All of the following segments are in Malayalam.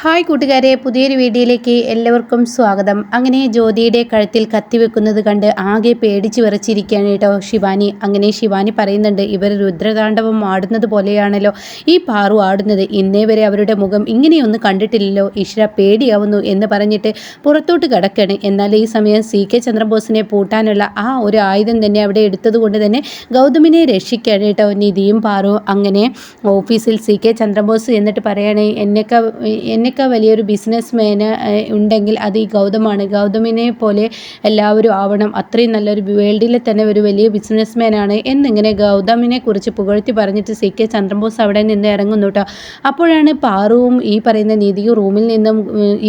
ഹായ് കൂട്ടുകാരെ പുതിയൊരു വീഡിയോയിലേക്ക് എല്ലാവർക്കും സ്വാഗതം. അങ്ങനെ ജ്യോതിയുടെ കഴുത്തിൽ കത്തിവെക്കുന്നത് കണ്ട് ആകെ പേടിച്ച് വിറച്ചിരിക്കുകയാണ് കേട്ടോ ശിവാനി. അങ്ങനെ ശിവാനി പറയുന്നുണ്ട് ഇവർ രുദ്രതാണ്ഡവം ആടുന്നത് പോലെയാണല്ലോ. ഈ പാറു ആടുന്നത് ഇന്നേ വരെ അവരുടെ മുഖം ഇങ്ങനെയൊന്നും കണ്ടിട്ടില്ലല്ലോ. ഈശ്വര പേടിയാവുന്നു എന്ന് പറഞ്ഞിട്ട് പുറത്തോട്ട് കിടക്കുകയാണ്. എന്നാൽ ഈ സമയം സി കെ ചന്ദ്രബോസിനെ പൂട്ടാനുള്ള ആ ഒരു ആയുധം തന്നെ അവിടെ എടുത്തതുകൊണ്ട് തന്നെ ഗൗതമിനെ രക്ഷിക്കുകയാണ് കേട്ടോ നിധിയും പാറു. അങ്ങനെ ഓഫീസിൽ സി കെ ചന്ദ്രബോസ് എന്നിട്ട് പറയണേ എന്നൊക്കെ എന്നൊക്കെ വലിയൊരു ബിസിനസ് മേന ഉണ്ടെങ്കിൽ അത് ഈ ഗൗതമാണ്. ഗൗതമിനെ പോലെ എല്ലാവരും ആവണം. അത്രയും നല്ലൊരു വേൾഡിലെ തന്നെ ഒരു വലിയ ബിസിനസ് മാനാണ് എന്നിങ്ങനെ ഗൗതമിനെ കുറിച്ച് പുകഴ്ത്തി പറഞ്ഞിട്ട് സി കെ ചന്ദ്രബോസ് അവിടെ നിന്ന് ഇറങ്ങുന്നു കേട്ടോ അപ്പോഴാണ് പാറുവും ഈ പറയുന്ന നീതിയും റൂമിൽ നിന്നും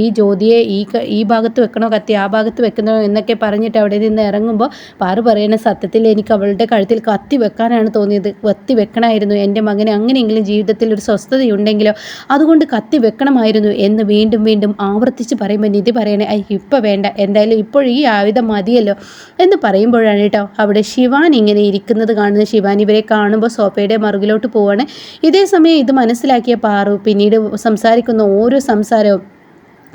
ഈ ജ്യോതിയെ ഈ ഈ ഭാഗത്ത് വെക്കണോ കത്തി ആ ഭാഗത്ത് വെക്കണോ എന്നൊക്കെ പറഞ്ഞിട്ട് അവിടെ നിന്ന് ഇറങ്ങുമ്പോൾ പാറു പറയുന്ന സത്യത്തിൽ എനിക്ക് അവളുടെ കഴുത്തിൽ കത്തി വെക്കാനാണ് തോന്നിയത്. കത്തി വെക്കണമായിരുന്നു എന്റെ മകന് അങ്ങനെയെങ്കിലും ജീവിതത്തിൽ ഒരു സ്വസ്ഥതയുണ്ടെങ്കിലോ? അതുകൊണ്ട് കത്തി വെക്കണമായിരുന്നു. ഉണ്ടായിരുന്നു എന്ന് വീണ്ടും വീണ്ടും ആവർത്തിച്ച് പറയുമ്പോൾ നിധി പറയണേ ഐ ഇപ്പം വേണ്ട എന്തായാലും ഇപ്പോൾ ഈ ആയുധം മതിയല്ലോ എന്ന് പറയുമ്പോഴാണ് കേട്ടോ അവിടെ ശിവാൻ ഇങ്ങനെ ഇരിക്കുന്നത് കാണുന്ന ശിവാൻ ഇവരെ കാണുമ്പോൾ സോഫയുടെ മറുകിലോട്ട് പോവാണ്. ഇതേ സമയം ഇത് മനസ്സിലാക്കിയ പാറു പിന്നീട് സംസാരിക്കുന്ന ഓരോ സംസാരവും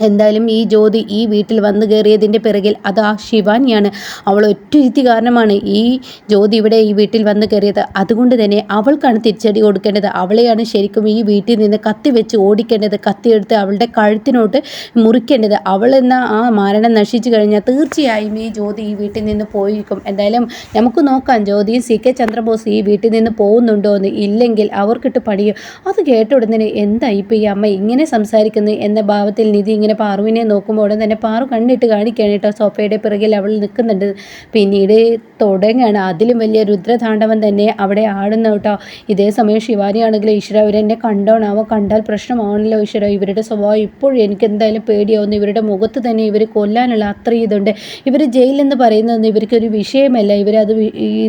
എന്തായാലും ഈ ജ്യോതി ഈ വീട്ടിൽ വന്നു കയറിയതിന്റെ പിറകിൽ അത് ആ ശിവാനിയാണ്. അവൾ ഒറ്റ കാരണമാണ് ഈ ജ്യോതി ഇവിടെ ഈ വീട്ടിൽ വന്നു കയറിയത്. അതുകൊണ്ട് തന്നെ അവൾക്കാണ് തിരിച്ചടി കൊടുക്കേണ്ടത്. അവളെയാണ് ശരിക്കും ഈ വീട്ടിൽ നിന്ന് കത്തി വെച്ച് ഓടിക്കേണ്ടത്. കത്തിയെടുത്ത് അവളുടെ കഴുത്തിനോട്ട് മുറിക്കേണ്ടത്. അവൾ എന്ന ആ മരണം നശിച്ചു കഴിഞ്ഞാൽ തീർച്ചയായും ഈ ജ്യോതി ഈ വീട്ടിൽ നിന്ന് പോയിരിക്കും. എന്തായാലും നമുക്ക് നോക്കാം ജ്യോതിയും സി കെ ചന്ദ്രബോസ് ഈ വീട്ടിൽ നിന്ന് പോകുന്നുണ്ടോ എന്ന്. ഇല്ലെങ്കിൽ അവർക്കിട്ട് പണിയും. അത് കേട്ട ഉടനെ എന്താ ഇപ്പോൾ ഈ അമ്മ ഇങ്ങനെ സംസാരിക്കുന്നത് എന്ന ഭാവത്തിൽ നിധി ഇങ്ങനെ പാറുവിനെ നോക്കുമ്പോൾ ഉടൻ തന്നെ പാറു കണ്ണിട്ട് കാണിക്കുകയാണ് കേട്ടോ. സോഫയുടെ പിറകിൽ അവൾ നിൽക്കുന്നുണ്ട്. പിന്നീട് തുടങ്ങുകയാണ് അതിലും വലിയ രുദ്രതാണ്ഡവൻ തന്നെ അവിടെ ആടുന്ന കേട്ടോ. ഇതേ സമയം ശിവാനിയാണെങ്കിൽ ഈശ്വര ഇവരെന്നെ കണ്ടോണാവോ? കണ്ടാൽ പ്രശ്നമാണല്ലോ ഈശ്വര. ഇവരുടെ സ്വഭാവം ഇപ്പോഴും എനിക്ക് എന്തായാലും പേടിയാവുന്നു. ഇവരുടെ മുഖത്ത് തന്നെ ഇവർ കൊല്ലാനുള്ള അത്രയും ഇതുണ്ട്. ഇവർ ജയിലെന്ന് പറയുന്നത് ഇവർക്കൊരു വിഷയമല്ല. ഇവരത്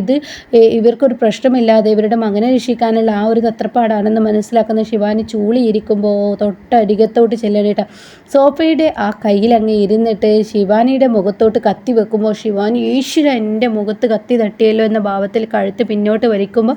ഇത് ഇവർക്കൊരു പ്രശ്നമില്ലാതെ ഇവരുടെ മകനെ രക്ഷിക്കാനുള്ള ആ ഒരു തത്രപ്പാടാണെന്ന് മനസ്സിലാക്കുന്ന ശിവാനി ചൂളിയിരിക്കുമ്പോൾ തൊട്ടടികത്തോട്ട് ചെല്ലണേട്ടാ. സോ സോഫയുടെ ആ കയ്യിൽ അങ്ങ് ഇരുന്നിട്ട് ശിവാനിയുടെ മുഖത്തോട്ട് കത്തി വെക്കുമ്പോൾ ശിവാനി ഈശ്വര എന്റെ മുഖത്ത് കത്തി തട്ടിയല്ലോ എന്ന ഭാവത്തിൽ കഴുത്ത് പിന്നോട്ട് വലിക്കുമ്പോൾ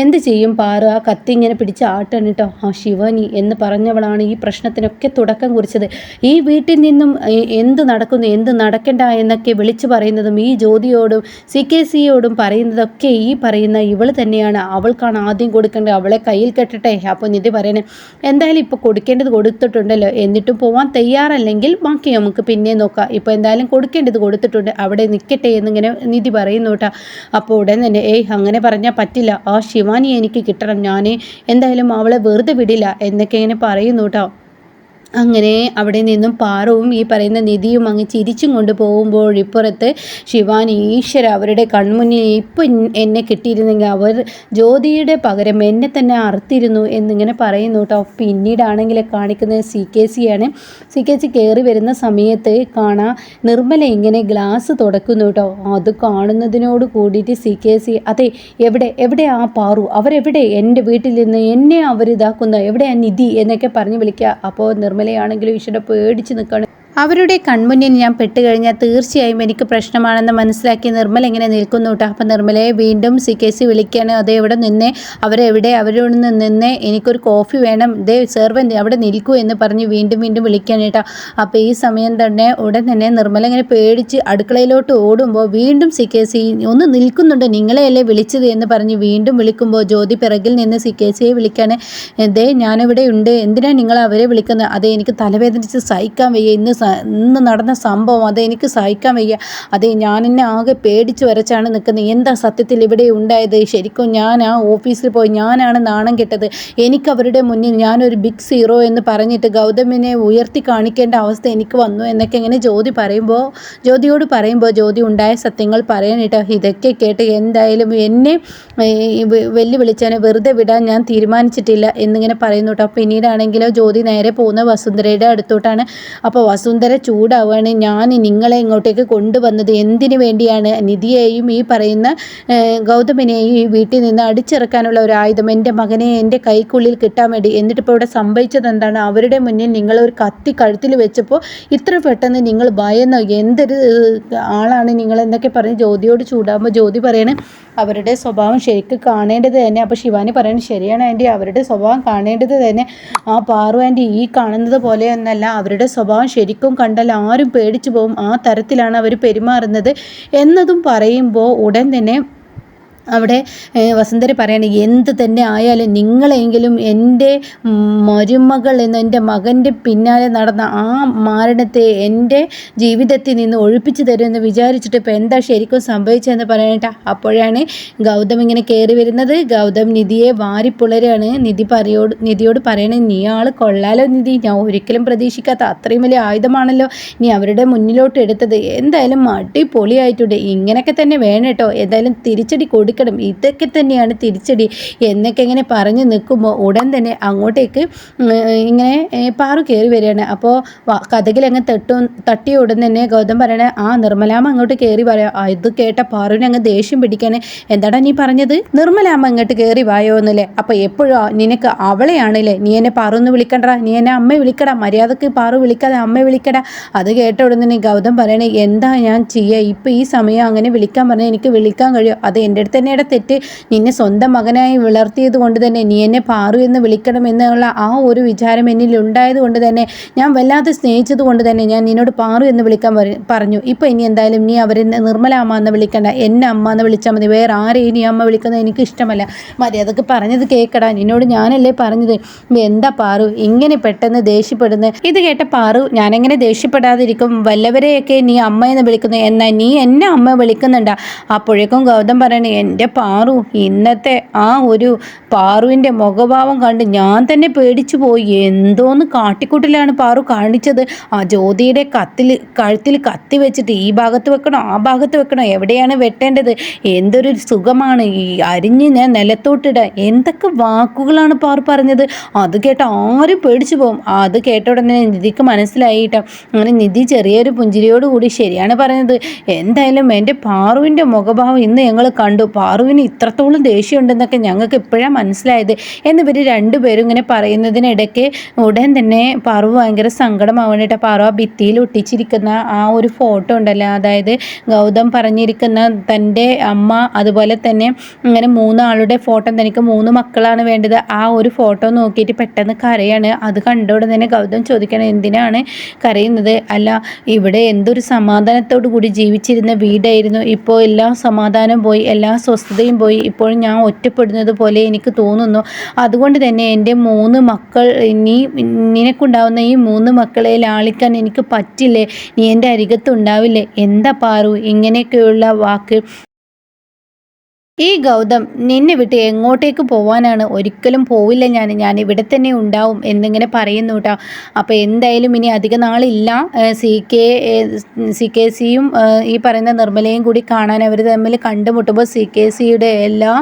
എന്ത് ചെയ്യും പാറു? ആ കത്തി ഇങ്ങനെ പിടിച്ച് ആട്ടണം കേട്ടോ ആ ശിവാനി എന്ന് പറഞ്ഞവളാണ് ഈ പ്രശ്നത്തിനൊക്കെ തുടക്കം കുറിച്ചത്. ഈ വീട്ടിൽ നിന്നും എന്ത് നടക്കുന്നു എന്ത് നടക്കണ്ട എന്നൊക്കെ വിളിച്ചു പറയുന്നതും ഈ ജ്യോതിയോടും സി കെ സിയോടും പറയുന്നതൊക്കെ ഈ പറയുന്ന ഇവൾ തന്നെയാണ്. അവൾക്കാണ് ആദ്യം കൊടുക്കേണ്ടത്. അവളെ കയ്യിൽ കെട്ടട്ടെ. അപ്പോൾ നിധി പറയണേ എന്തായാലും ഇപ്പോൾ കൊടുക്കേണ്ടത് കൊടുത്തിട്ടുണ്ടല്ലോ. എന്നിട്ടും പോവാൻ തയ്യാ തയ്യാറല്ലെങ്കിൽ ബാക്കി നമുക്ക് പിന്നെ നോക്കാം. ഇപ്പോൾ എന്തായാലും കൊടുക്കേണ്ടത് കൊടുത്തിട്ടുണ്ട്. അവിടെ നിൽക്കട്ടെ എന്നിങ്ങനെ നിധി പറയുന്നു കേട്ടോ. അപ്പോൾ ഉടൻ തന്നെ ഏയ് അങ്ങനെ പറഞ്ഞാൽ പറ്റില്ല. ആ ശിവാനി എനിക്ക് കിട്ടണം. ഞാൻ എന്തായാലും അവളെ വെറുതെ വിടില്ല. എന്നൊക്കെ ഇങ്ങനെ പറയുന്നു കേട്ടോ. അങ്ങനെ അവിടെ നിന്നും പാറവും ഈ പറയുന്ന നിധിയും അങ്ങ് ചിരിച്ചും കൊണ്ട് പോകുമ്പോൾ ഇപ്പുറത്ത് ശിവാൻ ഈശ്വര അവരുടെ കൺമുന്നിൽ ഇപ്പം എന്നെ കിട്ടിയിരുന്നെങ്കിൽ അവർ ജ്യോതിയുടെ പകരം എന്നെ തന്നെ അറുത്തിരുന്നു എന്നിങ്ങനെ പറയുന്നു കേട്ടോ. പിന്നീടാണെങ്കിൽ കാണിക്കുന്നത് സി കെ സി ആണ് സി കെ സി കയറി വരുന്ന സമയത്ത് കാണാം നിർമ്മല ഇങ്ങനെ ഗ്ലാസ് തുടക്കുന്നു കേട്ടോ. അത് കാണുന്നതിനോട് കൂടിയിട്ട് സി കെ സി അതെ എവിടെ എവിടെ ആ പാറു? അവരെവിടെ? എന്റെ വീട്ടിൽ നിന്ന് എന്നെ അവരിതാക്കുന്നു? എവിടെ ആ നിധി? എന്നൊക്കെ പറഞ്ഞ് വിളിക്കുക. അപ്പോൾ നിർമ്മല നിർമ്മലയാണെങ്കിലും ഈശോടെ പേടിച്ച് നിൽക്കുകയാണ് അവരുടെ കൺമുന്നിൽ ഞാൻ പെട്ടുകഴിഞ്ഞാൽ തീർച്ചയായും എനിക്ക് പ്രശ്നമാണെന്ന് മനസ്സിലാക്കി നിർമ്മൽ എങ്ങനെ നിൽക്കുന്നു കേട്ടോ. അപ്പം നിർമ്മലയെ വീണ്ടും സി കെ സി വിളിക്കുകയാണ്. അതേ എവിടെ നിന്നേ അവരെവിടെ അവരോട് നിന്ന് എനിക്കൊരു കോഫി വേണം. ദേ സെർവന്റ് അവിടെ നിൽക്കൂ എന്ന് പറഞ്ഞ് വീണ്ടും വീണ്ടും വിളിക്കുകയാണ് കേട്ടോ. അപ്പോൾ ഈ സമയം തന്നെ ഉടൻ തന്നെ നിർമ്മല ഇങ്ങനെ പേടിച്ച് അടുക്കളയിലോട്ട് ഓടുമ്പോൾ വീണ്ടും സി കെ സി ഒന്ന് നിൽക്കുന്നുണ്ട്. നിങ്ങളെയല്ലേ വിളിച്ചത് എന്ന് പറഞ്ഞ് വീണ്ടും വിളിക്കുമ്പോൾ ജ്യോതി പിറകിൽ നിന്ന് സി കെ സിയെ വിളിക്കുകയാണ്. ദേ ഞാനിവിടെ ഉണ്ട്. എന്തിനാണ് നിങ്ങൾ അവരെ വിളിക്കുന്നത്? അതെ എനിക്ക് തലവേദനിച്ച് സഹിക്കാൻ വയ്യ. ഇന്ന് ഇന്ന് നടന്ന സംഭവം അത് എനിക്ക് സഹിക്കാൻ വയ്യ. അതെ ഞാൻ എന്നെ ആകെ പേടിച്ച് വരച്ചാണ് നിൽക്കുന്നത്. എന്താ സത്യത്തിൽ ഇവിടെ ഉണ്ടായത്? ശരിക്കും ഞാൻ ആ ഓഫീസിൽ പോയി ഞാനാണ് നാണം കെട്ടത്. എനിക്ക് അവരുടെ മുന്നിൽ ഞാനൊരു ബിഗ് സീറോ എന്ന് പറഞ്ഞിട്ട് ഗൗതമിനെ ഉയർത്തി കാണിക്കേണ്ട അവസ്ഥ എനിക്ക് വന്നു എന്നൊക്കെ ഇങ്ങനെ ജ്യോതി പറയുമ്പോൾ ജ്യോതിയോട് പറയുമ്പോൾ ജ്യോതി ഉണ്ടായ സത്യങ്ങൾ പറയാനിട്ടോ ഇതൊക്കെ കേട്ട് എന്തായാലും എന്നെ വെല്ലുവിളിച്ചാൽ വെറുതെ വിടാൻ ഞാൻ തീരുമാനിച്ചിട്ടില്ല എന്നിങ്ങനെ പറയുന്നു കേട്ടോ. പിന്നീടാണെങ്കിലോ ജ്യോതി നേരെ പോകുന്ന വസുന്ധരയുടെ അടുത്തോട്ടാണ്. അപ്പോൾ വസു വസുന്ധര ചൂടാവുകയാണ് ഞാൻ നിങ്ങളെ ഇങ്ങോട്ടേക്ക് കൊണ്ടുവന്നത് എന്തിനു വേണ്ടിയാണ്? നിധിയെയും ഈ പറയുന്ന ഗൗതമിനെയും ഈ വീട്ടിൽ നിന്ന് അടിച്ചിറക്കാനുള്ള ഒരു ആയുധം എന്റെ മകനെ എന്റെ കൈക്കുള്ളിൽ കിട്ടാൻ വേണ്ടി. എന്നിട്ട് ഇപ്പോൾ ഇവിടെ സംഭവിച്ചത് എന്താണ്? അവരുടെ മുന്നിൽ നിങ്ങൾ ഒരു കത്തി കഴുത്തിൽ വെച്ചപ്പോൾ ഇത്ര പെട്ടെന്ന് നിങ്ങൾ ഭയന്ന് എന്തൊരു ആളാണ് നിങ്ങൾ എന്നൊക്കെ പറഞ്ഞ് ജ്യോതിയോട് ചൂടാകുമ്പോൾ ജ്യോതി പറയണേ അവരുടെ സ്വഭാവം ശരിക്കും കാണേണ്ടത് തന്നെ. അപ്പോൾ ശിവാനി പറയുന്നത് ശരിയാണ് ആന്റി അവരുടെ സ്വഭാവം കാണേണ്ടത് തന്നെ. ആ പാറു ആന്റി ഈ കാണുന്നത് പോലെയൊന്നല്ല അവരുടെ സ്വഭാവം ശരിക്കും കണ്ടാൽ ആരും പേടിച്ചു പോകും ആ തരത്തിലാണ് അവർ പെരുമാറുന്നത് എന്നതും പറയുമ്പോൾ ഉടൻ തന്നെ അവിടെ വസുന്ധര പറയണ എന്ത് തന്നെ ആയാലും നിങ്ങളെങ്കിലും എന്റെ മരുമകൾ എന്ന് എന്റെ മകന്റെ പിന്നാലെ നടന്ന ആ മാരണത്തെ എന്റെ ജീവിതത്തിൽ നിന്ന് ഒഴിപ്പിച്ചു തരുമെന്ന് വിചാരിച്ചിട്ട് ഇപ്പോൾ എന്താ ശരിക്കും സംഭവിച്ചതെന്ന് പറയാനായിട്ട് അപ്പോഴാണ് ഗൗതം ഇങ്ങനെ കയറി വരുന്നത്. ഗൗതം നിധിയെ വാരിപ്പുളരാണ്. നിധി പറയോട് നിധിയോട് പറയണേ നീ ആൾ കൊള്ളാലോ നിധി. ഞാൻ ഒരിക്കലും പ്രതീക്ഷിക്കാത്ത അത്രയും വലിയ ആയുധമാണല്ലോ നീ അവരുടെ മുന്നിലോട്ട് എടുത്തത്. എന്തായാലും അടിപൊളിയായിട്ടുണ്ട്. ഇങ്ങനെയൊക്കെ തന്നെ വേണം കേട്ടോ. എന്തായാലും തിരിച്ചടി കൊടുക്കും കൊടുക്കണം. ഇതൊക്കെ തന്നെയാണ് തിരിച്ചടി. എന്നൊക്കെ ഇങ്ങനെ പറഞ്ഞ് നിൽക്കുമ്പോൾ ഉടൻ തന്നെ അങ്ങോട്ടേക്ക് ഇങ്ങനെ പാറു കയറി വരികയാണ്. അപ്പോൾ കഥകിൽ അങ്ങ് തട്ടും തട്ടിയ ഉടൻ തന്നെ ഗൗതം പറയണേ ആ നിർമ്മലാമ്മ അങ്ങോട്ട് കയറി പറയാം ഇത് കേട്ട പാറുവിനെ അങ്ങ് ദേഷ്യം പിടിക്കാണ് എന്താടാ നീ പറഞ്ഞത്? നിർമ്മലാമ്മ അങ്ങോട്ട് കയറി വായോ എന്നല്ലേ? അപ്പോൾ എപ്പോഴും നിനക്ക് അവളെയാണല്ലേ? നീ എന്നെ പാറു എന്ന് വിളിക്കണ്ട? നീ എന്നെ അമ്മ വിളിക്കടാ? മര്യാദയ്ക്ക് പാറു വിളിക്കാതെ അമ്മ വിളിക്കടാ? അത് കേട്ട ഉടൻ തന്നെ ഗൗതം പറയണേ എന്താ ഞാൻ ചെയ്യുക ഇപ്പം ഈ സമയം അങ്ങനെ വിളിക്കാൻ പറഞ്ഞാൽ എനിക്ക് വിളിക്കാൻ കഴിയും? അത് എന്റെ അടുത്ത് തന്നെയുടെ തെറ്റ് നിന്നെ സ്വന്തം മകനായി വളർത്തിയത് കൊണ്ട് തന്നെ നീ എന്നെ പാറു എന്ന് വിളിക്കണം എന്നുള്ള ആ ഒരു വിചാരം എന്നിൽ ഉണ്ടായത് കൊണ്ട് തന്നെ ഞാൻ വല്ലാതെ സ്നേഹിച്ചത് കൊണ്ട് തന്നെ ഞാൻ നിന്നോട് പാറു എന്ന് വിളിക്കാൻ പറഞ്ഞു. ഇപ്പോൾ ഇനി എന്തായാലും നീ അവരെ നിർമ്മല അമ്മ എന്ന് വിളിക്കണ്ട. എന്നെ അമ്മ എന്ന് വിളിച്ചാൽ മതി. വേറെ ആരെയും നീ അമ്മ വിളിക്കുന്നത് എനിക്ക് ഇഷ്ടമല്ല. മര്യാദയ്ക്ക് പറഞ്ഞത് കേൾക്കടാ നിന്നോട് ഞാനല്ലേ പറഞ്ഞത്. എന്താ പാറു? ഇങ്ങനെ പെട്ടെന്ന് ദേഷ്യപ്പെടുന്നത് ഇത് കേട്ട പാറു ഞാനെങ്ങനെ ദേഷ്യപ്പെടാതിരിക്കും? വല്ലവരെയൊക്കെ നീ അമ്മ എന്ന് വിളിക്കുന്നു. എന്നാൽ നീ എന്നെ അമ്മ വിളിക്കുന്നുണ്ടാ? അപ്പോഴേക്കും ഗൗതം പറയണേ എന്റെ പാറു ഇന്നത്തെ ആ ഒരു പാറുവിന്റെ മുഖഭാവം കണ്ട് ഞാൻ തന്നെ പേടിച്ചു പോയി. എന്തോന്ന് കാട്ടിക്കൂട്ടിലാണ് പാറു കാണിച്ചത്. ആ ജ്യോതിയുടെ കത്തിൽ കഴുത്തിൽ കത്തി വെച്ചിട്ട് ഈ ഭാഗത്ത് വെക്കണോ ആ ഭാഗത്ത് വെക്കണോ എവിടെയാണ് വെട്ടേണ്ടത്? എന്തൊരു സുഖമാണ്. ഈ അരിഞ്ഞ് ഞാൻ നിലത്തോട്ടിടാൻ. എന്തൊക്കെ വാക്കുകളാണ് പാറു പറഞ്ഞത്? അത് കേട്ട ആരും പേടിച്ചു പോകും അത് കേട്ട ഉടനെ നിധിക്ക് മനസ്സിലായിട്ട. അങ്ങനെ നിധി ചെറിയൊരു പുഞ്ചിരിയോട് കൂടി ശരിയാണ് പറഞ്ഞത്. എന്തായാലും എന്റെ പാറുവിന്റെ മുഖഭാവം ഇന്ന് ഞങ്ങൾ കണ്ടു. പാറുവിന് ഇത്രത്തോളം ദേഷ്യമുണ്ടെന്നൊക്കെ ഞങ്ങൾക്ക് ഇപ്പോഴാണ് മനസ്സിലായത്. എന്നിവർ രണ്ടുപേരും ഇങ്ങനെ പറയുന്നതിനിടയ്ക്ക് ഉടൻ തന്നെ പാറു ഭയങ്കര സങ്കടമാവണിട്ട് പാറു ആ ഭിത്തിയിൽ ഒട്ടിച്ചിരിക്കുന്ന ആ ഒരു ഫോട്ടോ ഉണ്ടല്ലോ. അതായത് ഗൗതം പറഞ്ഞിരിക്കുന്ന തന്റെ അമ്മ അതുപോലെ തന്നെ ഇങ്ങനെ മൂന്നാളുടെ ഫോട്ടോ തനിക്ക് മൂന്ന് മക്കളാണ് വേണ്ടത്. ആ ഒരു ഫോട്ടോ നോക്കിയിട്ട് പെട്ടെന്ന് കരയാണ്. അത് കണ്ടോടെ തന്നെ ഗൗതം ചോദിക്കണം എന്തിനാണ് കരയുന്നത്? അല്ല ഇവിടെ എന്തൊരു സമാധാനത്തോടു കൂടി ജീവിച്ചിരുന്ന വീടായിരുന്നു. ഇപ്പോൾ എല്ലാ സമാധാനം പോയി. എല്ലാ സ്വസ്ഥത ശ്രദ്ധയും പോയി. ഇപ്പോൾ ഞാൻ ഒറ്റപ്പെടുന്നത് പോലെ എനിക്ക് തോന്നുന്നു. അതുകൊണ്ട് തന്നെ എന്റെ മൂന്ന് മക്കൾ നീ നിനക്കുണ്ടാവുന്ന ഈ മൂന്ന് മക്കളെ ലാളിക്കാൻ എനിക്ക് പറ്റില്ലേ? നീ എന്റെ അരികത്തുണ്ടാവില്ലേ എന്താ പാറു? ഇങ്ങനെയൊക്കെയുള്ള വാക്ക് ഈ ഗൗതം നിന്നെ വിട്ട് എങ്ങോട്ടേക്ക് പോവാനാണ്? ഒരിക്കലും പോവില്ല ഞാൻ ഞാൻ ഇവിടെ തന്നെ ഉണ്ടാവും എന്നിങ്ങനെ പറയുന്നു കേട്ടോ അപ്പോൾ എന്തായാലും ഇനി അധിക നാളില്ല. സി കെ സി കെ സിയും ഈ പറയുന്ന നിർമ്മലയും കൂടി കാണാൻ അവർ തമ്മിൽ കണ്ടുമുട്ടുമ്പോൾ സി കെ സിയുടെ എല്ലാ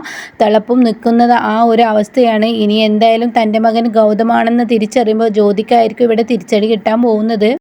തിളപ്പും നിൽക്കുന്നത് ആ ഒരു അവസ്ഥയാണ്. ഇനി എന്തായാലും തന്റെ മകൻ ഗൗതമാണെന്ന് തിരിച്ചറിയുമ്പോൾ ജ്യോതിക്കായിരിക്കും ഇവിടെ തിരിച്ചടി കിട്ടാൻ പോകുന്നത്.